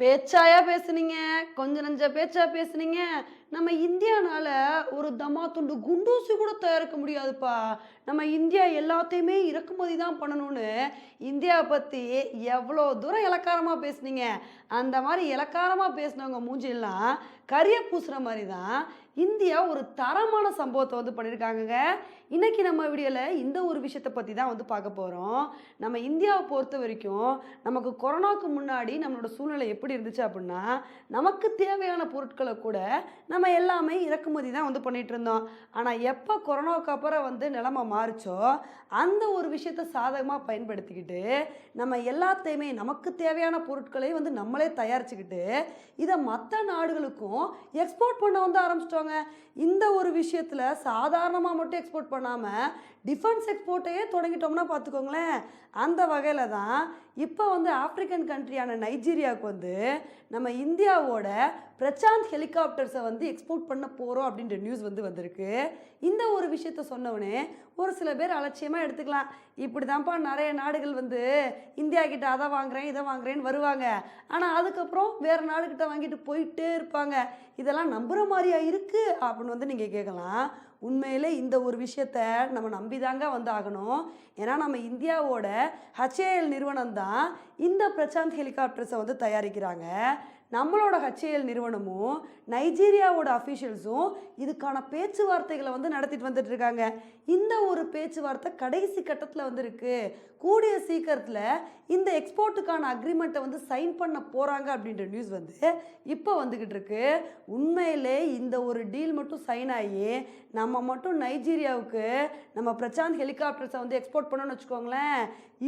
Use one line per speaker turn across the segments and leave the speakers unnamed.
பேச்சாயா பேசுனீங்க கொஞ்ச நஞ்ச பேச்சா பேசுனீங்க. நம்ம இந்தியானால ஒரு தமா துண்டு குண்டூசி கூட தயாரிக்க முடியாதுப்பா. நம்ம இந்தியா எல்லாத்தையுமே இறக்குமதி தான் பண்ணணும்னு இந்தியாவை பற்றி எவ்வளோ தூரம் இலக்காரமாக பேசுனீங்க. அந்த மாதிரி இலக்காரமாக பேசினவங்க மூஞ்சிலாம் கரிய பூசுகிற மாதிரி தான் இந்தியா ஒரு தரமான சம்பவத்தை வந்து பண்ணியிருக்காங்கங்க இன்றைக்கி நம்ம வீடியோவில் இந்த ஒரு விஷயத்தை பற்றி தான் வந்து பார்க்க போகிறோம் நம்ம இந்தியாவை பொறுத்த வரைக்கும் நமக்கு கொரோனாவுக்கு முன்னாடி நம்மளோட சூழ்நிலை எப்படி இருந்துச்சு அப்படின்னா நமக்கு தேவையான பொருட்களை கூட நம்ம எல்லாமே இறக்குமதி தான் வந்து பண்ணிகிட்டு இருந்தோம். ஆனால் எப்போ கொரோனாவுக்கு அப்புறம் வந்து நிலமை மாறிச்சோ அந்த ஒரு விஷயத்தை சாதகமாக பயன்படுத்திக்கிட்டு நம்ம எல்லாத்தையுமே நமக்கு தேவையான பொருட்களையும் வந்து நம்மளே தயாரிச்சுக்கிட்டு இதை மற்ற நாடுகளுக்கும் எக்ஸ்போர்ட் பண்ண வந்து ஆரம்பிச்சிட்டோம் ஆரம்பிச்சிட்டோங்க இந்த ஒரு விஷயத்தில் சாதாரணமாக மட்டும் எக்ஸ்போர்ட் பண்ணாமல் டிஃபென்ஸ் எக்ஸ்போர்ட்டையே தொடங்கிட்டோம்னா பார்த்துக்கோங்களேன் அந்த வகையில் தான் இப்போ வந்து ஆப்பிரிக்கன் கண்ட்ரியான நைஜீரியாவுக்கு வந்து நம்ம இந்தியாவோட பிரசாந்த் ஹெலிகாப்டர்ஸை வந்து எக்ஸ்போர்ட் பண்ண போகிறோம் அப்படின்ற நியூஸ் வந்து வந்திருக்கு. இந்த ஒரு விஷயத்த சொன்னவொடனே ஒரு சில பேர் அலட்சியமாக எடுத்துக்கலாம். இப்படி தான்ப்பா நிறைய நாடுகள் வந்து இந்தியா கிட்ட அதை வாங்குறேன் இதை வாங்குறேன்னு வருவாங்க. ஆனால் அதுக்கப்புறம் வேறு நாடுகிட்ட வாங்கிட்டு போயிட்டே இருப்பாங்க. இதெல்லாம் நம்புகிற மாதிரியா இருக்குது அப்படின்னு வந்து நீங்கள் கேட்கலாம் உண்மையிலே இந்த ஒரு விஷயத்த நம்ம நம்பி தாங்க வந்து ஆகணும் ஏன்னா நம்ம இந்தியாவோட ஹச்ஏஎல் நிறுவனம் தான் இந்த பிரசாந்த் ஹெலிகாப்டர்ஸை வந்து தயாரிக்கிறாங்க. நம்மளோட ஹச்ஏஎல் நிறுவனமும் நைஜீரியாவோட அஃபீஷியல்ஸும் இதுக்கான பேச்சுவார்த்தைகளை வந்து நடத்திட்டு வந்துட்டு இருக்காங்க. இந்த ஒரு பேச்சுவார்த்தை கடைசி கட்டத்தில் வந்து இருக்கு கூடிய சீக்கிரத்தில் இந்த எக்ஸ்போர்ட்டுக்கான அக்ரிமெண்ட்டை வந்து சைன் பண்ண போகிறாங்க அப்படின்ற நியூஸ் வந்து இப்போ வந்துக்கிட்டு இருக்கு. உண்மையிலே இந்த ஒரு டீல் மட்டும் சைன் ஆகி நம்ம மட்டும் நைஜீரியாவுக்கு நம்ம பிரசாந்த் ஹெலிகாப்டர்ஸை வந்து எக்ஸ்போர்ட் பண்ணோன்னு வச்சுக்கோங்களேன்.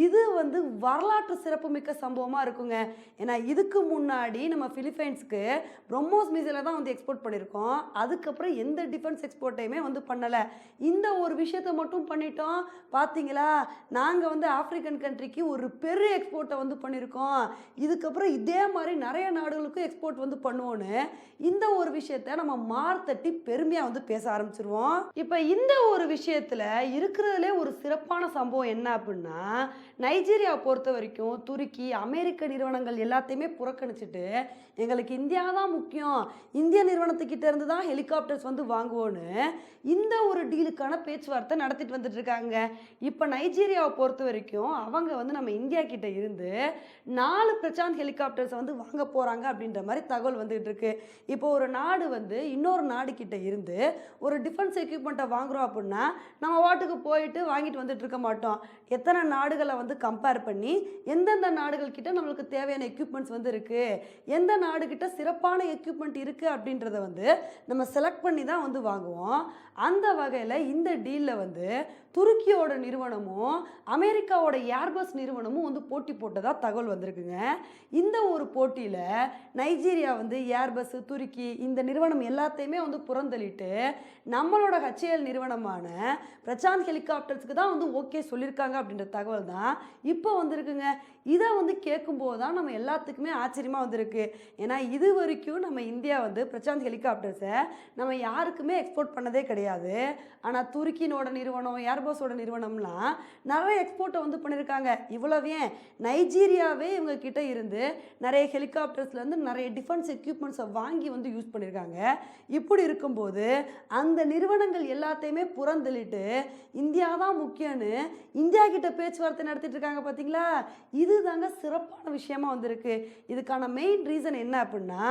இது வந்து வரலாற்று சிறப்புமிக்க சம்பவமாக இருக்குங்க. ஏன்னா இதுக்கு முன்னாடி நம்ம ஃபிலிப்பைன்ஸ்க்கு பிரம்மோஸ் மிசைலை தான் வந்து எக்ஸ்போர்ட் பண்ணியிருக்கோம். அதுக்கப்புறம் எந்த டிஃபென்ஸ் எக்ஸ்போர்ட்டையுமே வந்து பண்ணலை. இந்த ஒரு விஷயத்தை மட்டும் பண்ணிட்டோம். பார்த்தீங்களா நாங்கள் வந்து ஆப்பிரிக்கன் கண்ட்ரிக்கு ஒரு பெரிய எக்ஸ்போர்ட்டை வந்து பண்ணியிருக்கோம். இதுக்கப்புறம் இதே மாதிரி நிறைய நாடுகளுக்கும் எக்ஸ்போர்ட் வந்து பண்ணுவோன்னு இந்த ஒரு விஷயத்த நம்ம மார்த்தட்டி பெருமையாக வந்து பேச ஆரம்பிச்சிருவோம். இப்போ இந்த ஒரு விஷயத்தில் இருக்கிறதுலே ஒரு சிறப்பான சம்பவம் என்ன அப்படின்னா நைஜீரியா பொறுத்த வரைக்கும் துருக்கி அமெரிக்க நிறுவனங்கள் எல்லாத்தையுமே புறக்கணிச்சிட்டு எங்களுக்கு இந்தியா தான் முக்கியம். இந்திய நிறுவனத்துக்கிட்ட இருந்து தான் ஹெலிகாப்டர்ஸ் வந்து வாங்குவோன்னு இந்த ஒரு டீலுக்கான பேச்சுவார்த்தை நடத்திட்டு வந்துட்டு இருக்காங்க. இப்போ நைஜீரியாவை பொறுத்த வரைக்கும் அவங்க வந்து நம்ம இந்தியா கிட்ட இருந்து நாலு பிரசாந்த் ஹெலிகாப்டர்ஸை வந்து வாங்க போகிறாங்க அப்படின்ற மாதிரி தகவல் வந்துகிட்டு இருக்கு. இப்போ ஒரு நாடு வந்து இன்னொரு நாடு கிட்ட இருந்து ஒரு டிஃபென்ஸ் எக்யூப்மெண்ட்டை வாங்குறோம் அப்படின்னா நம்ம வாட்டுக்கு போயிட்டு வாங்கிட்டு வந்துட்டு இருக்க மாட்டோம். எத்தனை நாடுகள் வந்து கம்பேர் பண்ணி எந்தெந்த நாடுகள் கிட்ட நம்மளுக்கு தேவையான எக்யூப்மெண்ட்ஸ் வந்து இருக்கு? எந்த நாடு கிட்ட சிறப்பான எக்யூப்மெண்ட் இருக்குது அப்படின்றத வந்து நம்ம செலக்ட் பண்ணி தான் வந்து வாங்குவோம். அந்த வகையில் இந்த டீலில் வந்து துருக்கியோட நிறுவனமும் அமெரிக்காவோட ஏர்பஸ் நிறுவனமும் வந்து போட்டி போட்டதாக தகவல் வந்திருக்குங்க. இந்த ஒரு போட்டியில் நைஜீரியா வந்து ஏர்பஸ் துருக்கி இந்த நிறுவனம் எல்லாத்தையுமே வந்து புறந்தள்ளிட்டு நம்மளோட ஹச்ஏஎல் நிறுவனமான பிரசாந்த் ஹெலிகாப்டர்ஸ்க்கு தான் வந்து ஓகே சொல்லியிருக்காங்க அப்படின்ற தகவல் தான் இப்போ வந்திருக்குங்க. இதை வந்து கேட்கும்போது தான் நம்ம எல்லாத்துக்குமே ஆச்சரியமாக வந்திருக்கு. ஏன்னா இது வரைக்கும் நம்ம இந்தியா வந்து பிரசாந்த் ஹெலிகாப்டர்ஸை நம்ம யாருக்குமே எக்ஸ்போர்ட் பண்ணதே கிடையாது. ஆனால் துருக்கினோட நிறுவனம் ஏர்போஸோட நிறுவனம்லாம் நிறைய எக்ஸ்போர்ட்டை வந்து பண்ணியிருக்காங்க இவ்வளவே நைஜீரியாவே இவங்க கிட்ட இருந்து நிறைய ஹெலிகாப்டர்ஸ்லேருந்து நிறைய டிஃபென்ஸ் எக்யூப்மெண்ட்ஸை வாங்கி வந்து யூஸ் பண்ணியிருக்காங்க இப்படி இருக்கும்போது அந்த நிறுவனங்கள் எல்லாத்தையுமே புறந்தள்ளிட்டு இந்தியா தான் முக்கியம்னு இந்தியா கிட்ட பேச்சுவார்த்தை நடத்திட்டு இருக்காங்க பார்த்தீங்களா? இதுதாங்க சிறப்பான விஷயமா வந்திருக்கு. இதுக்கான மெயின் ரீசன் என்ன அப்படின்னா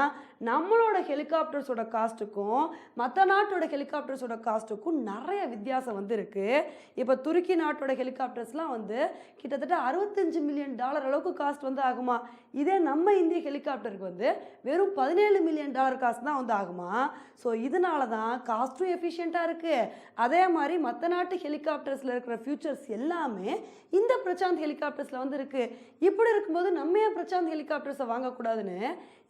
நம்மளோட ஹெலிகாப்டர்ஸோட காஸ்ட்டுக்கும் மற்ற நாட்டோட ஹெலிகாப்டர்ஸோட காஸ்ட்டுக்கும் நிறைய வித்தியாசம் வந்து இருக்கு இப்போ துருக்கி நாட்டோட ஹெலிகாப்டர்ஸ்லாம் வந்து கிட்டத்தட்ட அறுபத்தஞ்சு மில்லியன் டாலர் அளவுக்கு காஸ்ட் வந்து ஆகுமா? இதே நம்ம இந்திய ஹெலிகாப்டருக்கு வந்து வெறும் பதினேழு மில்லியன் டாலர் காஸ்ட் தான் வந்து ஆகுமா? ஸோ இதனால தான் காஸ்ட்டும் எஃபிஷியண்ட்டாக இருக்குது அதே மாதிரி மற்ற நாட்டு ஹெலிகாப்டர்ஸில் இருக்கிற ஃபியூச்சர்ஸ் எல்லாமே இந்த பிரசாந்த் ஹெலிகாப்டர்ஸில் வந்து இருக்குது இப்படி இருக்கும்போது நம்ம ஏன் பிரசாந்த் ஹெலிகாப்டர்ஸை வாங்கக்கூடாதுன்னு?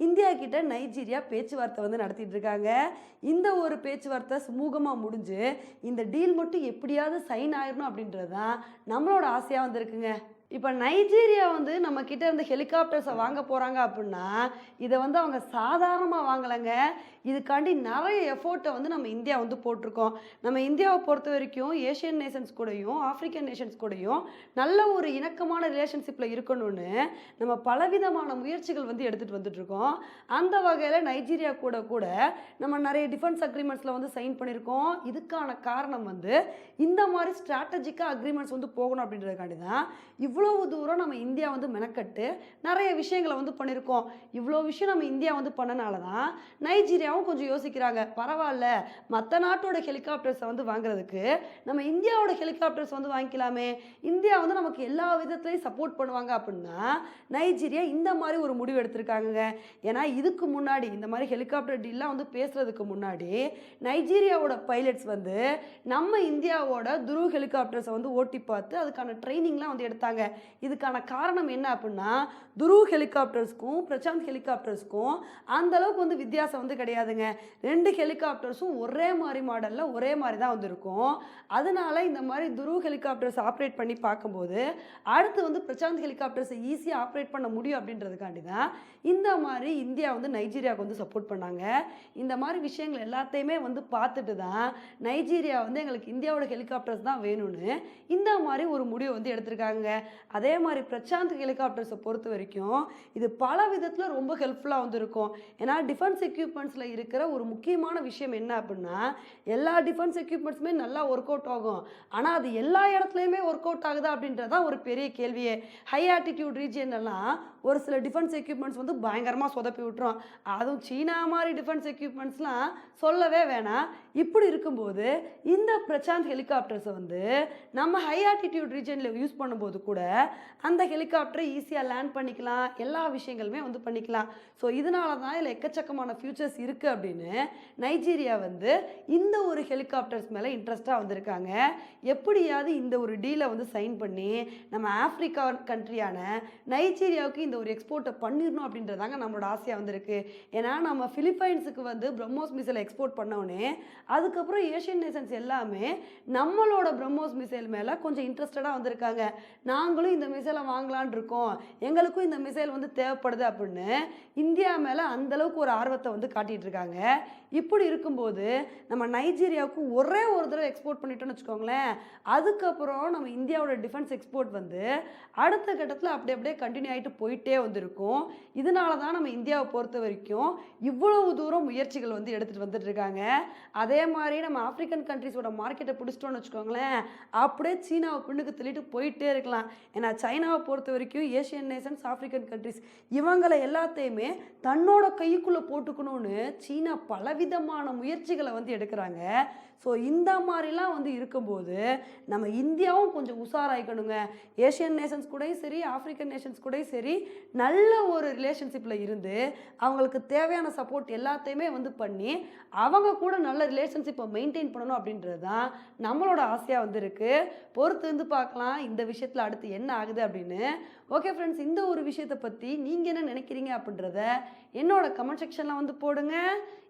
இந்தியா கிட்ட நைஜீரியா பேச்சுவார்த்தை வந்து நடத்திட்டு இருக்காங்க. இந்த ஒரு பேச்சுவார்த்தை சுமூகமாக முடிஞ்சு இந்த டீல் மட்டும் எப்படியாவது சைன் ஆயிடணும் அப்படின்றது தான் நம்மளோட ஆசையாக வந்திருக்குங்க. இப்போ நைஜீரியா வந்து நம்ம கிட்ட இருந்து ஹெலிகாப்டர்ஸை வாங்க போகிறாங்க அப்படின்னா இதை வந்து அவங்க சாதாரணமாக வாங்கலைங்க. இதுக்காண்டி நிறைய எஃபோர்ட்டை வந்து நம்ம இந்தியா வந்து போட்டிருக்கோம். நம்ம இந்தியாவை பொறுத்த வரைக்கும் ஏஷியன் நேஷன்ஸ் கூடயும் ஆப்பிரிக்கன் நேஷன்ஸ் கூடயும் நல்ல ஒரு இணக்கமான ரிலேஷன்ஷிப்பில் இருக்கணும்னு நம்ம பலவிதமான முயற்சிகள் வந்து எடுத்துகிட்டு வந்துட்டுருக்கோம். அந்த வகையில் நைஜீரியா கூட கூட நம்ம நிறைய டிஃபென்ஸ் அக்ரிமெண்ட்ஸில் வந்து சைன் பண்ணியிருக்கோம். இதுக்கான காரணம் வந்து இந்த மாதிரி ஸ்ட்ராட்டஜிக்காக அக்ரிமெண்ட்ஸ் வந்து போகணும் அப்படின்றதுக்காண்டி தான் இவ் இவ்வளவு தூரம் நம்ம இந்தியா வந்து மெனக்கட்டு நிறைய விஷயங்களை வந்து பண்ணியிருக்கோம். இவ்வளோ விஷயம் நம்ம இந்தியா வந்து பண்ணனால தான் நைஜீரியாவும் கொஞ்சம் யோசிக்கிறாங்க. பரவாயில்ல மற்ற நாட்டோட ஹெலிகாப்டர்ஸை வந்து வாங்குறதுக்கு நம்ம இந்தியாவோட ஹெலிகாப்டர்ஸ் வந்து வாங்கிக்கலாமே. இந்தியா வந்து நமக்கு எல்லா விதத்துலையும் சப்போர்ட் பண்ணுவாங்க அப்படின்னா நைஜீரியா இந்த மாதிரி ஒரு முடிவு எடுத்திருக்காங்க ஏன்னா இதுக்கு முன்னாடி இந்த மாதிரி ஹெலிகாப்டர் டீல்லாம் வந்து பேசுறதுக்கு முன்னாடி நைஜீரியாவோட பைலட்ஸ் வந்து நம்ம இந்தியாவோட துருவ ஹெலிகாப்டர்ஸை வந்து ஓட்டி பார்த்து அதுக்கான ட்ரைனிங்லாம் வந்து எடுத்தாங்க. இதுக்கான காரணம் என்ன அப்படின்னா துருவ் ஹெலிகாப்டர்ஸ்க்கும் பிரசாந்த் ஹெலிகாப்டர்ஸ்க்கும் அந்த அளவுக்கு வந்து வித்தியாசம் வந்து கிடையாதுங்க. ரெண்டு ஹெலிகாப்டர்ஸும் ஒரே மாதிரி மாடலில் ஒரே மாதிரி தான் வந்திருக்கும். அதனால் அதனால இந்த மாதிரி துருவ் ஹெலிகாப்டர்ஸ் ஆப்ரேட் பண்ணி பார்க்கும்போது அடுத்து வந்து பிரசாந்த் ஹெலிகாப்டர்ஸை ஈஸியாக ஆப்ரேட் பண்ண முடியும் அப்படின்றதுக்காண்டி தான் இந்த மாதிரி இந்தியா வந்து நைஜீரியாவுக்கு வந்து சப்போர்ட் பண்ணாங்க. இந்த மாதிரி விஷயங்கள் எல்லாத்தையுமே வந்து பார்த்துட்டு தான் நைஜீரியா வந்து எங்களுக்கு இந்தியாவோட ஹெலிகாப்டர்ஸ் தான் வேணும்னு இந்த மாதிரி ஒரு முடிவு வந்து எடுத்திருக்காங்க. அதே மாதிரி பிரசாந்த் ஹெலிகாப்டர்ஸை பொறுத்த வரைக்கும் இது பல விதத்தில் ரொம்ப ஹெல்ப்ஃபுல்லாக வந்துருக்கும். ஏன்னா டிஃபென்ஸ் எக்யூப்மெண்ட்ஸில் இருக்கிற ஒரு முக்கியமான விஷயம் என்ன அப்படின்னா எல்லா டிஃபென்ஸ் எக்யூப்மெண்ட்ஸுமே நல்லா ஒர்க் அவுட் ஆகும். ஆனால் அது எல்லா இடத்துலையுமே ஒர்க் அவுட் ஆகுதா அப்படின்றதான் ஒரு பெரிய கேள்வியே. ஹை ஆட்டிடியூட் ரீஜியன் எல்லாம் ஒரு சில டிஃபென்ஸ் எக்யூப்மெண்ட்ஸ் வந்து பயங்கரமாக சொதப்பி விட்டுரும். அதுவும் சீனா மாதிரி டிஃபென்ஸ் எக்யூப்மெண்ட்ஸ்லாம் சொல்லவே வேணாம். இப்படி இருக்கும்போது இந்த பிரசாந்த் ஹெலிகாப்டர்ஸை வந்து நம்ம ஹை ஆட்டிடியூட் ரீஜனில் யூஸ் பண்ணும்போது கூட அந்த ஹெலிகாப்டரை ஈஸியாக லேண்ட் பண்ணிக்கலாம். எல்லா விஷயங்களுமே வந்து பண்ணிக்கலாம். ஸோ இதனால தான் இதில் எக்கச்சக்கமான ஃபியூச்சர்ஸ் இருக்குது அப்படின்னு நைஜீரியா வந்து இந்த ஒரு ஹெலிகாப்டர்ஸ் மேலே இன்ட்ரெஸ்ட்டாக வந்திருக்காங்க. எப்படியாவது இந்த ஒரு டீலை வந்து சைன் பண்ணி நம்ம ஆஃப்ரிக்கா கண்ட்ரியான நைஜீரியாவுக்கு இந்த ஒரு எக்ஸ்போர்ட்டை பண்ணிடணும் அப்படின்றதாங்க நம்மளோட ஆசையாக வந்திருக்கு. ஏன்னா நம்ம ஃபிலிப்பைன்ஸுக்கு வந்து பிரம்மோஸ் மிசைல் எக்ஸ்போர்ட் பண்ணோடனே அதுக்கப்புறம் ஏஷியன் நேஷன்ஸ் எல்லாமே நம்மளோட பிரம்மோஸ் மிசைல் மேலே கொஞ்சம் இன்ட்ரெஸ்டடாக வந்திருக்காங்க. நாங்களும் இந்த மிசைலை வாங்கலான் இருக்கோம். எங்களுக்கும் இந்த மிசைல் வந்து தேவைப்படுது அப்படின்னு இந்தியா மேலே அந்தளவுக்கு ஒரு ஆர்வத்தை வந்து காட்டிகிட்டு இருக்காங்க. இப்படி இருக்கும்போது நம்ம நைஜீரியாவுக்கு ஒரே ஒரு தடவை எக்ஸ்போர்ட் பண்ணிட்டோம்னு வச்சுக்கோங்களேன். அதுக்கப்புறம் நம்ம இந்தியாவோட டிஃபென்ஸ் எக்ஸ்போர்ட் வந்து அடுத்த கட்டத்தில் அப்படி அப்படியே கண்டினியூ ஆகிட்டு போயிட்டே வந்திருக்கும். இதனால தான் நம்ம இந்தியாவை பொறுத்த வரைக்கும் இவ்வளவு தூரம் முயற்சிகள் வந்து எடுத்துகிட்டு வந்துட்டு இருக்காங்க. அதே மாதிரி நம்ம ஆப்பிரிக்கன் கண்ட்ரிஸோட மார்க்கெட்டை பிடிச்சிட்டோம்னு வச்சுக்கோங்களேன். அப்படியே சீனாவை பின்னுக்கு தள்ளிட்டு போயிட்டே இருக்கலாம். ஏன்னா சைனாவை பொறுத்த வரைக்கும் ஏஷியன் நேஷன்ஸ் ஆப்பிரிக்கன் கண்ட்ரிஸ் இவங்களை எல்லாத்தையுமே தன்னோட கைக்குள்ளே போட்டுக்கணும்னு சீனா பலவிதமான முயற்சிகளை வந்து எடுக்கிறாங்க. ஸோ இந்த மாதிரிலாம் வந்து இருக்கும்போது நம்ம இந்தியாவும் கொஞ்சம் உஷாராயிக்கணுங்க. ஏஷியன் நேஷன்ஸ் கூடயும் சரி ஆப்பிரிக்கன் நேஷன்ஸ் கூடயும் சரி நல்ல ஒரு ரிலேஷன்ஷிப்பில் இருந்து அவங்களுக்கு தேவையான சப்போர்ட் எல்லாத்தையுமே வந்து பண்ணி அவங்க கூட நல்ல ரிலேஷன்ஷிப்பை மெயின்டைன் பண்ணணும் அப்படின்றது தான் நம்மளோட ஆசையாக வந்து இருக்குது பொறுத்து வந்து பார்க்கலாம் இந்த விஷயத்தில் அடுத்து என்ன ஆகுது அப்படின்னு. ஓகே ஃப்ரெண்ட்ஸ் இந்த ஒரு விஷயத்தை பற்றி நீங்கள் என்ன நினைக்கிறீங்க அப்படின்றத என்னோட கமெண்ட் செக்ஷனில் வந்து போடுங்க.